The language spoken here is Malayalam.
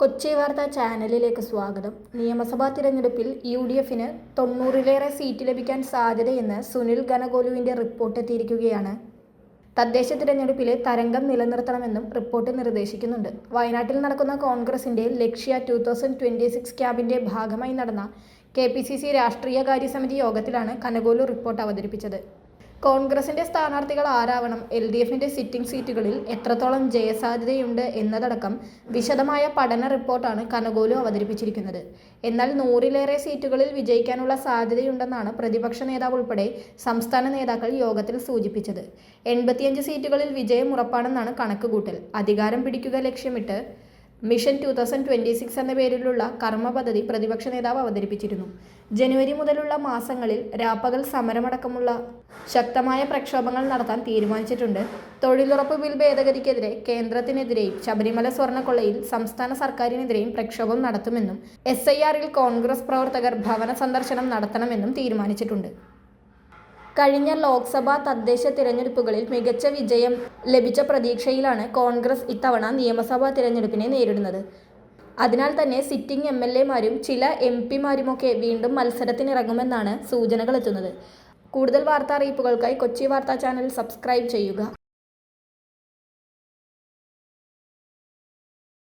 കൊച്ചി വാർത്താ ചാനലിലേക്ക് സ്വാഗതം. നിയമസഭാ തിരഞ്ഞെടുപ്പിൽ യു ഡി എഫിന് തൊണ്ണൂറിലേറെ സീറ്റ് ലഭിക്കാൻ സാധ്യതയെന്ന് സുനിൽ ഗണഗോലുവിന്റെ റിപ്പോർട്ട് എത്തിയിരിക്കുകയാണ്. തദ്ദേശ തിരഞ്ഞെടുപ്പിലെ തരംഗം നിലനിർത്തണമെന്നും റിപ്പോർട്ട് നിർദ്ദേശിക്കുന്നുണ്ട്. വയനാട്ടിൽ നടക്കുന്ന കോൺഗ്രസിന്റെ Lakshya two thousand twenty six ക്യാബിന്റെ ഭാഗമായി നടന്ന കെ പി സി സി രാഷ്ട്രീയകാര്യ സമിതി യോഗത്തിലാണ് കനകോലു റിപ്പോർട്ട് അവതരിപ്പിച്ചത്. കോൺഗ്രസിന്റെ സ്ഥാനാർത്ഥികൾ ആരാവണം? എൽ ഡി എഫിന്റെ സിറ്റിംഗ് സീറ്റുകളിൽ എത്രത്തോളം ജയസാധ്യതയുണ്ട് എന്നതടക്കം വിശദമായ പഠന റിപ്പോർട്ടാണ് കനകോലു അവതരിപ്പിച്ചിരിക്കുന്നത്. എന്നാൽ നൂറിലേറെ സീറ്റുകളിൽ വിജയിക്കാനുള്ള സാധ്യതയുണ്ടെന്നാണ് പ്രതിപക്ഷ നേതാവ് ഉൾപ്പെടെ സംസ്ഥാന നേതാക്കൾ യോഗത്തിൽ സൂചിപ്പിച്ചത്. എൺപത്തിയഞ്ച് സീറ്റുകളിൽ വിജയം ഉറപ്പാണെന്നാണ് കണക്കുകൂട്ടൽ. അധികാരം പിടിക്കുക ലക്ഷ്യമിട്ട് mission two thousand twenty six എന്ന പേരിലുള്ള കർമ്മ പദ്ധതി പ്രതിപക്ഷ നേതാവ് അവതരിപ്പിച്ചിരുന്നു. ജനുവരി മുതലുള്ള മാസങ്ങളിൽ രാപ്പകൽ സമരമടക്കമുള്ള ശക്തമായ പ്രക്ഷോഭങ്ങൾ നടത്താൻ തീരുമാനിച്ചിട്ടുണ്ട്. തൊഴിലുറപ്പ് ബിൽ ഭേദഗതിക്കെതിരെ കേന്ദ്രത്തിനെതിരെയും ശബരിമല സ്വർണക്കൊള്ളയിൽ സംസ്ഥാന സർക്കാരിനെതിരെയും പ്രക്ഷോഭം നടത്തുമെന്നും എസ് ഐ ആറിൽ കോൺഗ്രസ് പ്രവർത്തകർ ഭവന സന്ദർശനം നടത്തണമെന്നും തീരുമാനിച്ചിട്ടുണ്ട്. കഴിഞ്ഞ ലോക്സഭാ തദ്ദേശ തിരഞ്ഞെടുപ്പുകളിൽ മികച്ച വിജയം ലഭിച്ച പ്രതീക്ഷയിലാണ് കോൺഗ്രസ് ഇത്തവണ നിയമസഭാ തിരഞ്ഞെടുപ്പിനെ നേരിടുന്നത്. അതിനാൽ തന്നെ സിറ്റിംഗ് എം എൽ എമാരും ചില എം പിമാരുമൊക്കെ വീണ്ടും മത്സരത്തിനിറങ്ങുമെന്നാണ് സൂചനകൾ എത്തുന്നത് കൂടുതൽ വാർത്താ അറിയിപ്പുകൾക്കായി കൊച്ചി വാർത്താ ചാനൽ സബ്സ്ക്രൈബ് ചെയ്യുക.